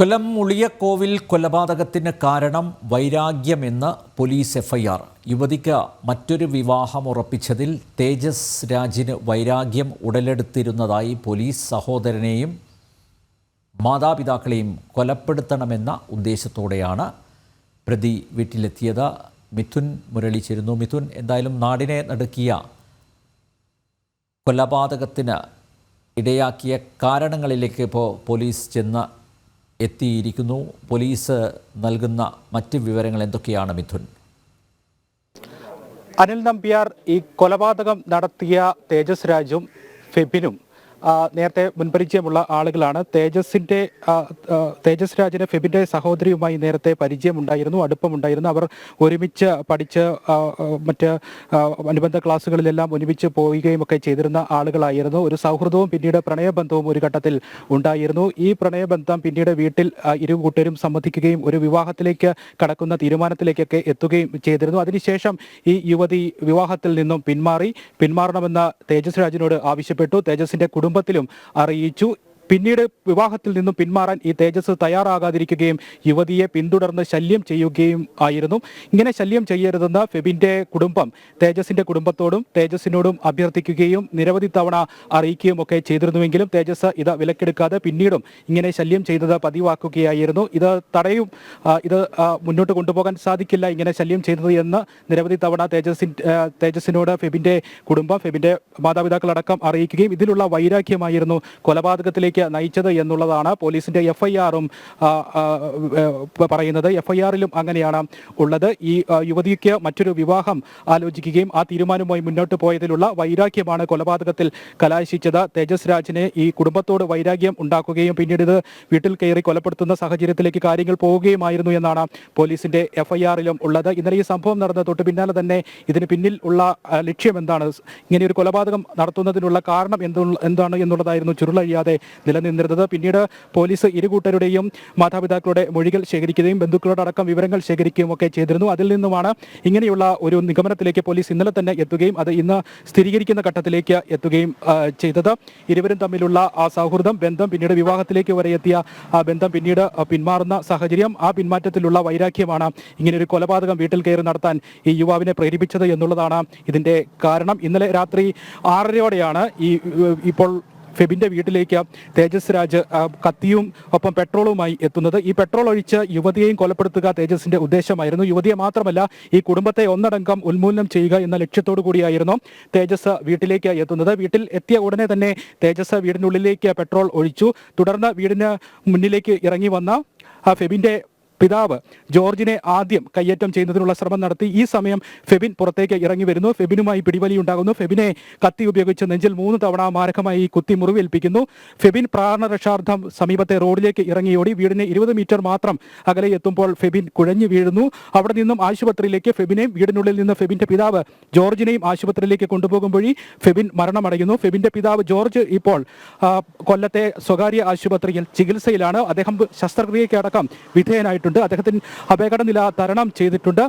കൊല്ലം ഉളിയക്കോവിൽ കൊലപാതകത്തിന് കാരണം വൈരാഗ്യമെന്ന് police FIR. യുവതിക്ക് മറ്റൊരു വിവാഹം ഉറപ്പിച്ചതിൽ തേജസ് രാജിന് വൈരാഗ്യം ഉടലെടുത്തിരുന്നതായി പോലീസ് സഹോദരനെയും മാതാപിതാക്കളെയും കൊലപ്പെടുത്തണമെന്ന ഉദ്ദേശത്തോടെയാണ് പ്രതി വീട്ടിലെത്തിയത്. മിഥുൻ മുരളിച്ചിരുന്നു ചേരുന്നു. മിഥുൻ എന്തായാലും നാടിനെ നടുക്കിയ കൊലപാതകത്തിന് ഇടയാക്കിയ കാരണങ്ങളിലേക്ക് ഇപ്പോൾ പോലീസ് ചെന്ന് എത്തിയിരിക്കുന്നു. പോലീസ് നൽകുന്ന മറ്റ് വിവരങ്ങൾ എന്തൊക്കെയാണ് മിഥുൻ? അനിൽ നമ്പ്യാർ ഈ കൊലപാതകം നടത്തിയ തേജസ് രാജും ഫെബിനും നേരത്തെ മുൻപരിചയമുള്ള ആളുകളാണ്. ആ, തേജസ് രാജിന് ഫെബിന്റെ സഹോദരിയുമായി നേരത്തെ പരിചയമുണ്ടായിരുന്നു അടുപ്പമുണ്ടായിരുന്നു. അവർ ഒരുമിച്ച് പഠിച്ച് മറ്റ് അനുബന്ധ ക്ലാസ്സുകളിലെല്ലാം ഒരുമിച്ച് പോവുകയും ഒക്കെ ചെയ്തിരുന്ന ആളുകളായിരുന്നു. ഒരു സൗഹൃദവും പിന്നീട് പ്രണയബന്ധവും ഒരു ഘട്ടത്തിൽ ഉണ്ടായിരുന്നു. ഈ പ്രണയബന്ധം പിന്നീട് വീട്ടിൽ ഇരു കൂട്ടരും സംബന്ധിക്കുകയും ഒരു വിവാഹത്തിലേക്ക് കടക്കുന്ന തീരുമാനത്തിലേക്കൊക്കെ എത്തുകയും ചെയ്തിരുന്നു. അതിനുശേഷം ഈ യുവതി വിവാഹത്തിൽ നിന്നും പിന്മാറി. പിന്മാറണമെന്ന് തേജസ് രാജിനോട് ആവശ്യപ്പെട്ടു. തേജസിന്റെ കുടുംബത്തിലും അറിയിച്ചു. പിന്നീട് വിവാഹത്തിൽ നിന്നും പിന്മാറാൻ ഈ തേജസ് തയ്യാറാകാതിരിക്കുകയും യുവതിയെ പിന്തുടർന്ന് ശല്യം ചെയ്യുകയും ആയിരുന്നു. ഇങ്ങനെ ശല്യം ചെയ്യരുതെന്ന് ഫെബിന്റെ കുടുംബം തേജസിന്റെ കുടുംബത്തോടും തേജസിനോടും അഭ്യർത്ഥിക്കുകയും നിരവധി തവണ അറിയിക്കുകയും ഒക്കെ ചെയ്തിരുന്നുവെങ്കിലും തേജസ് ഇത് വിലക്കെടുക്കാതെ പിന്നീടും ഇങ്ങനെ ശല്യം ചെയ്തത് പതിവാക്കുകയായിരുന്നു. ഇത് തടയും ഇത് മുന്നോട്ട് കൊണ്ടുപോകാൻ സാധിക്കില്ല ഇങ്ങനെ ശല്യം ചെയ്തത് എന്ന് നിരവധി തവണ തേജസിൻ ആ, തേജസിനോട് ഫെബിന്റെ കുടുംബം ഫെബിന്റെ മാതാപിതാക്കളടക്കം അറിയിക്കുകയും ഇതിലുള്ള വൈരാഗ്യമായിരുന്നു കൊലപാതകത്തിലേക്ക് നയിച്ചത് എന്നുള്ളതാണ് പോലീസിന്റെ എഫ്ഐആറും പറയുന്നത്. എഫ്ഐആറിലും അങ്ങനെയാണ് ഉള്ളത്. ഈ യുവതിക്ക് മറ്റൊരു വിവാഹം ആലോചിക്കുകയും ആ തീരുമാനവുമായി മുന്നോട്ട് പോയതിലുള്ള വൈരാഗ്യമാണ് കൊലപാതകത്തിൽ കലാശിച്ചത്. തേജസ് രാജിനെ ഈ കുടുംബത്തോട് വൈരാഗ്യം ഉണ്ടാക്കുകയും പിന്നീട് ഇത് വീട്ടിൽ കയറി കൊലപ്പെടുത്തുന്ന സാഹചര്യത്തിലേക്ക് കാര്യങ്ങൾ പോവുകയുമായിരുന്നു എന്നാണ് പോലീസിന്റെ എഫ്ഐആറിലും ഉള്ളത്. ഇന്നലെ ഈ സംഭവം നടന്ന തൊട്ട് പിന്നാലെ തന്നെ ഇതിന് പിന്നിൽ ഉള്ള ലക്ഷ്യം എന്താണ്? ഇങ്ങനെ ഒരു കൊലപാതകം നടത്തുന്നതിനുള്ള കാരണം എന്തു- എന്താണ് എന്നുള്ളതായിരുന്നു ചുരുളഴിയാതെ നിലനിന്നിരുന്നത്. പിന്നീട് പോലീസ് ഇരു കൂട്ടരുടെയും മാതാപിതാക്കളുടെ മൊഴികൾ ശേഖരിക്കുകയും ബന്ധുക്കളോടക്കം വിവരങ്ങൾ ശേഖരിക്കുകയും ഒക്കെ ചെയ്തിരുന്നു. അതിൽ നിന്നുമാണ് ഇങ്ങനെയുള്ള ഒരു നിഗമനത്തിലേക്ക് പോലീസ് ഇന്നലെ തന്നെ എത്തുകയും അത് ഇന്ന് സ്ഥിരീകരിക്കുന്ന ഘട്ടത്തിലേക്ക് എത്തുകയും ചെയ്തത്. ഇരുവരും തമ്മിലുള്ള ആ സൗഹൃദം ബന്ധം പിന്നീട് വിവാഹത്തിലേക്ക് വരെ എത്തിയ ആ ബന്ധം പിന്നീട് പിന്മാറുന്ന സാഹചര്യം ആ പിന്മാറ്റത്തിലുള്ള വൈരാഗ്യമാണ് ഇങ്ങനെ ഒരു കൊലപാതകം വീട്ടിൽ കയറി നടത്താൻ ഈ യുവാവിനെ പ്രേരിപ്പിച്ചത് എന്നുള്ളതാണ് ഇതിന്റെ കാരണം. ഇന്നലെ രാത്രി ആറരയോടെയാണ് ഈ ഇപ്പോൾ ഫെബിന്റെ വീട്ടിലേക്ക് തേജസ് രാജ് കത്തിയും ഒപ്പം പെട്രോളുമായി എത്തുന്നത്. ഈ പെട്രോൾ ഒഴിച്ച് യുവതിയെയും കൊലപ്പെടുത്തുക തേജസിന്റെ ഉദ്ദേശമായിരുന്നു. യുവതിയെ മാത്രമല്ല ഈ കുടുംബത്തെ ഒന്നടങ്കം ഉന്മൂലനം ചെയ്യുക എന്ന ലക്ഷ്യത്തോടു കൂടിയായിരുന്നു തേജസ് വീട്ടിലേക്ക് എത്തുന്നത്. വീട്ടിൽ എത്തിയ ഉടനെ തന്നെ തേജസ് വീടിനുള്ളിലേക്ക് പെട്രോൾ ഒഴിച്ചു. തുടർന്ന് വീടിന് മുന്നിലേക്ക് ഇറങ്ങി വന്ന ഫെബിന്റെ പിതാവ് ജോർജിനെ ആദ്യം കയ്യേറ്റം ചെയ്യുന്നതിനുള്ള ശ്രമം നടത്തി. ഈ സമയം ഫെബിൻ പുറത്തേക്ക് ഇറങ്ങി വരുന്നു. ഫെബിനുമായി പിടിവലി ഉണ്ടാകുന്നു. ഫെബിനെ കത്തി ഉപയോഗിച്ച് നെഞ്ചിൽ മൂന്ന് തവണ മാരകമായി കുത്തി മുറിവേൽപ്പിക്കുന്നു. ഫെബിൻ പ്രാണരക്ഷാർത്ഥം സമീപത്തെ റോഡിലേക്ക് ഇറങ്ങിയോടി വീടിന് ഇരുപത് മീറ്റർ മാത്രം അകലെ എത്തുമ്പോൾ ഫെബിൻ കുഴഞ്ഞു വീഴുന്നു. അവിടെ നിന്നും ആശുപത്രിയിലേക്ക് ഫെബിനെയും വീടിനുള്ളിൽ നിന്ന് ഫെബിന്റെ പിതാവ് ജോർജിനെയും ആശുപത്രിയിലേക്ക് കൊണ്ടുപോകും വഴി ഫെബിൻ മരണമടയുന്നു. ഫെബിന്റെ പിതാവ് ജോർജ് ഇപ്പോൾ കൊല്ലത്തെ സ്വകാര്യ ആശുപത്രിയിൽ ചികിത്സയിലാണ്. അദ്ദേഹം ശസ്ത്രക്രിയയ്ക്ക് അടക്കം വിധേയനായിട്ടുണ്ട് അദ്ദേഹത്തിന് അപകട നില തരണം ചെയ്തിട്ടുണ്ട്.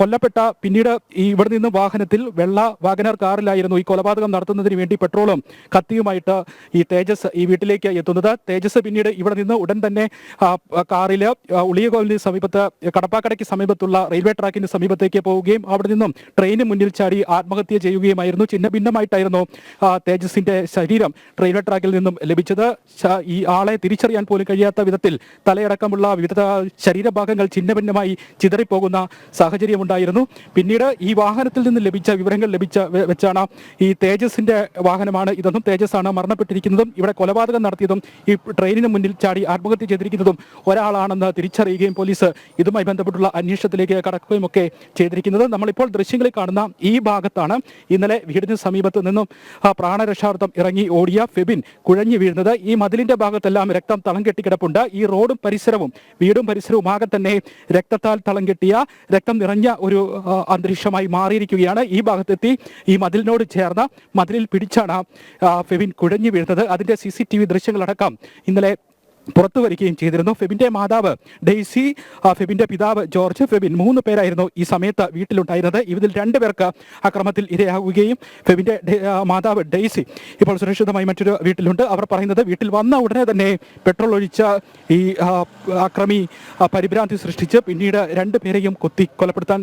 കൊല്ലപ്പെട്ട പിന്നീട് ഈ ഇവിടെ നിന്ന് വാഹനത്തിൽ വെള്ള വാഗനർ കാറിലായിരുന്നു ഈ കൊലപാതകം നടത്തുന്നതിന് വേണ്ടി പെട്രോളും കത്തിയുമായിട്ട് ഈ തേജസ് ഈ വീട്ടിലേക്ക് എത്തുന്നത്. തേജസ് പിന്നീട് ഇവിടെ നിന്ന് ഉടൻ തന്നെ കാറിൽ ഉളിയകോവിലിന് സമീപത്ത് കടപ്പാക്കടയ്ക്ക് സമീപത്തുള്ള റെയിൽവേ ട്രാക്കിന് സമീപത്തേക്ക് പോവുകയും അവിടെ നിന്നും ട്രെയിന് മുന്നിൽ ചാടി ആത്മഹത്യ ചെയ്യുകയുമായിരുന്നു. ചിഹ്ന ഭിന്നമായിട്ടായിരുന്നു തേജസിന്റെ ശരീരം റെയിൽവേ ട്രാക്കിൽ നിന്നും ലഭിച്ചത്. ഈ ആളെ തിരിച്ചറിയാൻ പോലും കഴിയാത്ത വിധത്തിൽ തലയടക്കമുള്ള വിവിധ ശരീരഭാഗങ്ങൾ ഛിന്നഭിന്നമായി ചിതറിപ്പോകുന്ന സാഹചര്യമുണ്ടായിരുന്നു. പിന്നീട് ഈ വാഹനത്തിൽ നിന്ന് ലഭിച്ച വിവരങ്ങൾ ലഭിച്ച വെച്ചാണ് ഈ തേജസിന്റെ വാഹനമാണ് ഇതൊന്നും ആണ് മരണപ്പെട്ടിരിക്കുന്നതും ഇവിടെ കൊലപാതകം നടത്തിയതും ഈ ട്രെയിനിന് മുന്നിൽ ചാടി ആത്മഹത്യ ചെയ്തിരിക്കുന്നതും ഒരാളാണെന്ന് തിരിച്ചറിയുകയും പോലീസ് ഇതുമായി ബന്ധപ്പെട്ടുള്ള അന്വേഷണത്തിലേക്ക് കടക്കുകയും ഒക്കെ ചെയ്തിരിക്കുന്നത്. നമ്മളിപ്പോൾ ദൃശ്യങ്ങളിൽ കാണുന്ന ഈ ഭാഗത്താണ്. ഇന്നലെ വീടിന് സമീപത്ത് നിന്നും പ്രാണരക്ഷാർത്ഥം ഇറങ്ങി ഓടിയ ഫെബിൻ കുഴഞ്ഞു വീഴുന്നത്. ഈ മതിലിന്റെ ഭാഗത്തെല്ലാം രക്തം തളം കെട്ടിക്കിടപ്പുണ്ട് ഈ റോഡും പരിസരവും വീടും പരിസരവും ആകെ തന്നെ രക്തത്താൽ തളം കെട്ടിയ രക്തം നിറഞ്ഞ ഒരു അന്തരീക്ഷമായി മാറിയിരിക്കുകയാണ്. ഈ ഭാഗത്തെത്തി ഈ മതിലിനോട് ചേർന്ന മതിലിൽ പിടിച്ചാണ് ഫെവിൻ കുഴഞ്ഞു വീഴുന്നത്. അതിന്റെ സി സി ടി വി ദൃശ്യങ്ങളടക്കം ഇന്നലെ പുറത്തു വരികയും ചെയ്തിരുന്നു. ഫെബിന്റെ മാതാവ് ഡെയ്സി ഫെബിന്റെ പിതാവ് ജോർജ് ഫെബിൻ മൂന്ന് പേരായിരുന്നു ഈ സമയത്ത് വീട്ടിലുണ്ടായിരുന്നത്. ഇതിൽ രണ്ടുപേർക്ക് അക്രമത്തിൽ ഇരയാവുകയും ഫെബിന്റെ മാതാവ് ഡെയ്സി ഇപ്പോൾ സുരക്ഷിതമായി മറ്റൊരു വീട്ടിലുണ്ട്. അവർ പറയുന്നത് വീട്ടിൽ വന്ന ഉടനെ തന്നെ പെട്രോൾ ഒഴിച്ച ഈ അക്രമി പരിഭ്രാന്തി സൃഷ്ടിച്ച് പിന്നീട് രണ്ടു പേരെയും കൊത്തി കൊലപ്പെടുത്താൻ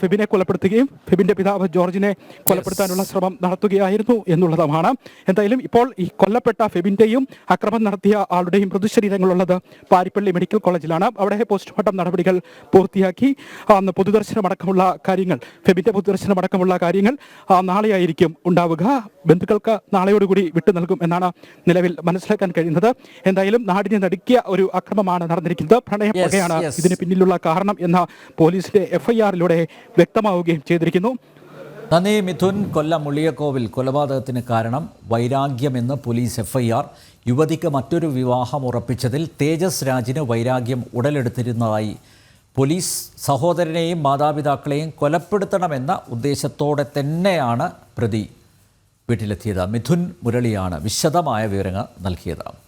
ഫെബിനെ കൊലപ്പെടുത്തുകയും ഫെബിന്റെ പിതാവ് ജോർജിനെ കൊലപ്പെടുത്താനുള്ള ശ്രമം നടത്തുകയായിരുന്നു എന്നുള്ളതുമാണ്. എന്തായാലും ഇപ്പോൾ ഈ കൊല്ലപ്പെട്ട ഫെബിന്റെയും അക്രമം നടത്തിയ ആളുടെയും മൃതശരീരങ്ങളുള്ളത് പാരിപ്പള്ളി മെഡിക്കൽ കോളേജിലാണ്. അവിടെ പോസ്റ്റ്മോർട്ടം നടപടികൾ പൂർത്തിയാക്കി. അന്ന് പൊതുദർശനമടക്കമുള്ള കാര്യങ്ങൾ ഫെബിന്റെ പൊതുദർശനമടക്കമുള്ള കാര്യങ്ങൾ നാളെയായിരിക്കും ഉണ്ടാവുക. ബന്ധുക്കൾക്ക് നാളെയോടുകൂടി വിട്ടു നൽകും എന്നാണ് നിലവിൽ മനസ്സിലാക്കാൻ കഴിയുന്നത്. എന്തായാലും നാടിനെ നടുക്കിയ ഒരു അക്രമമാണ് നടന്നിരിക്കുന്നത്. പ്രണയം വകയാണ്. ഇതിന് പിന്നിലുള്ള കാരണം എന്ന പോലീസിന്റെ എഫ്ഐആറിലൂടെ വ്യക്തമാവുകയും ചെയ്തിരിക്കുന്നു. നന്ദി മിഥുൻ കൊല്ലം മുള്ളിയക്കോവിൽ കൊലപാതകത്തിന് കാരണം വൈരാഗ്യമെന്ന് പോലീസ് എഫ്ഐആർ. യുവതിക്ക് മറ്റൊരു വിവാഹം ഉറപ്പിച്ചതിൽ തേജസ് രാജിന് വൈരാഗ്യം ഉടലെടുത്തിരുന്നതായി പോലീസ്. സഹോദരനെയും മാതാപിതാക്കളെയും കൊലപ്പെടുത്തണമെന്ന ഉദ്ദേശത്തോടെ തന്നെയാണ് പ്രതി. വീട്ടിലെത്തിയത് മിഥുൻ മുരളിയാണ്. വിശദമായ വിവരങ്ങൾ നൽകിയത്